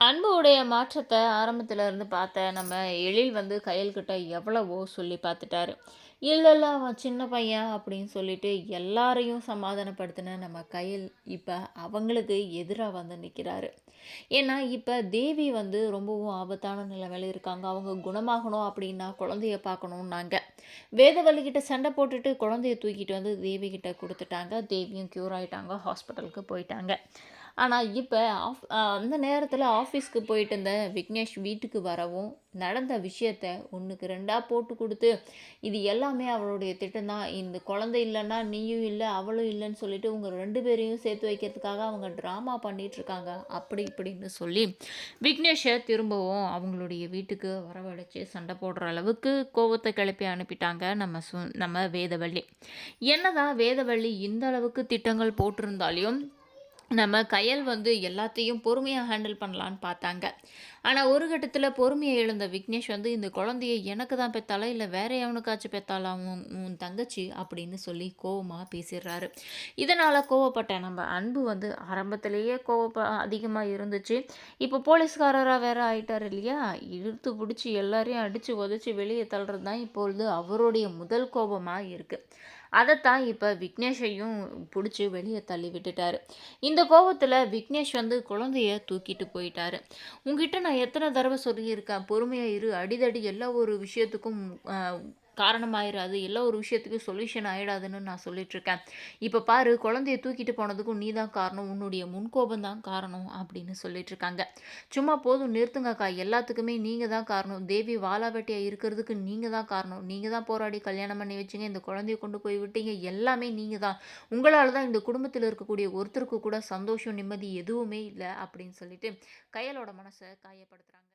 அன்புடைய மாற்றத்தை ஆரம்பத்தில் இருந்து பார்த்த நம்ம எழில் வந்து கையல்கிட்ட எவ்வளவோ சொல்லி பார்த்துட்டாரு. இல்லை அவன் சின்ன பையன் அப்படின்னு சொல்லிட்டு எல்லாரையும் சமாதானப்படுத்தின நம்ம கையில் இப்போ அவங்களுக்கு எதிராக வந்து நிற்கிறாரு ஏன்னா, இப்போ தேவி வந்து ரொம்பவும் ஆபத்தான நிலைமையில் இருக்காங்க. அவங்க குணமாகணும் அப்படின்னா குழந்தைய பார்க்கணுன்னாங்க வேதவள்ளி சண்டை போட்டுட்டு குழந்தைய தூக்கிட்டு வந்து தேவி கிட்ட கொடுத்துட்டாங்க தேவியும் க்யூர் ஆகிட்டாங்க ஹாஸ்பிட்டலுக்கு போயிட்டாங்க. ஆனால் இப்போ ஆஃப் அந்த நேரத்தில் ஆஃபீஸ்க்கு போயிட்டு இருந்த விக்னேஷ் வீட்டுக்கு வரவும், நடந்த விஷயத்த 1க்கு 2ஆ போட்டு கொடுத்து இது எல்லாமே அவளுடைய திட்டம்தான் இந்த குழந்தை இல்லைன்னா நீயும் இல்லை அவளும் இல்லைன்னு சொல்லிட்டு உங்கள் ரெண்டு பேரையும் சேர்த்து வைக்கிறதுக்காக அவங்க ட்ராமா பண்ணிகிட்ருக்காங்க அப்படி இப்படின்னு சொல்லி, விக்னேஷை திரும்பவும் அவங்களுடைய வீட்டுக்கு வரவழைச்சி சண்டை போடுற அளவுக்கு கோபத்தை கிளப்பி அனுப்பிட்டாங்க நம்ம சு நம்ம வேதவள்ளி. என்னதான் வேதவள்ளி இந்த அளவுக்கு திட்டங்கள் போட்டிருந்தாலும், நம்ம கையல் வந்து எல்லாத்தையும் பொறுமையாக ஹேண்டில் பண்ணலான்னு பார்த்தாங்க. ஆனால் ஒரு கட்டத்தில் பொறுமையை இழந்த விக்னேஷ் வந்து, "இந்த குழந்தைய எனக்கு தான் பெத்தாளா? இல்லை வேற எவனுக்காச்சும் பெத்தாளா உன் உன் தங்கச்சி?" அப்படின்னு சொல்லி கோவமாக பேசிடுறாரு. இதனால் கோவப்பட்ட நம்ம அன்பு வந்து ஆரம்பத்திலேயே கோவப்ப அதிகமாக இருந்துச்சு. இப்போ போலீஸ்காரராக வேற ஆயிட்டார் இல்லையா? இழுத்து பிடிச்சி எல்லாரையும் அடித்து உதச்சி வெளியே தள்ளுறது தான் இப்பொழுது அவருடைய முதல் கோபமாக இருக்குது அதைத்தான் இப்போ விக்னேஷையும் பிடிச்சி வெளியே தள்ளி விட்டுட்டாரு. இந்த கோபத்தில் விக்னேஷ் வந்து குழந்தைய தூக்கிட்டு போயிட்டாரு. உங்ககிட்ட நான் எத்தனை தடவை சொல்லியிருக்கேன், பொறுமையாக இரு. அடிதடி எல்லா ஒரு விஷயத்துக்கும் அ காரணமாயிராது. எல்லா ஒரு விஷயத்துக்கும் சொல்யூஷன் ஆயிடாதுன்னு நான் சொல்லிட்டுருக்கேன். இப்போ பாரு குழந்தைய தூக்கிட்டு போனதுக்கும் நீ தான் காரணம். உன்னுடைய முன்கோபம் தான் காரணம்." அப்படின்னு சொல்லிட்டுருக்காங்க. "சும்மா போதும் நிறுத்துங்கக்கா. எல்லாத்துக்குமே நீங்கள் தான் காரணம். தேவி வாலாவட்டியாக இருக்கிறதுக்கு நீங்கள் தான் காரணம். நீங்கள் தான் போராடி கல்யாணம் பண்ணி வச்சுங்க இந்த குழந்தைய கொண்டு போய் விட்டீங்க. எல்லாமே நீங்கள் தான். உங்களால் தான் இந்த குடும்பத்தில் இருக்கக்கூடிய ஒருத்தருக்கு கூட சந்தோஷம், நிம்மதி எதுவுமே இல்லை அப்படின்னு சொல்லிட்டு கையலோட மனசை காயப்படுத்துகிறாங்க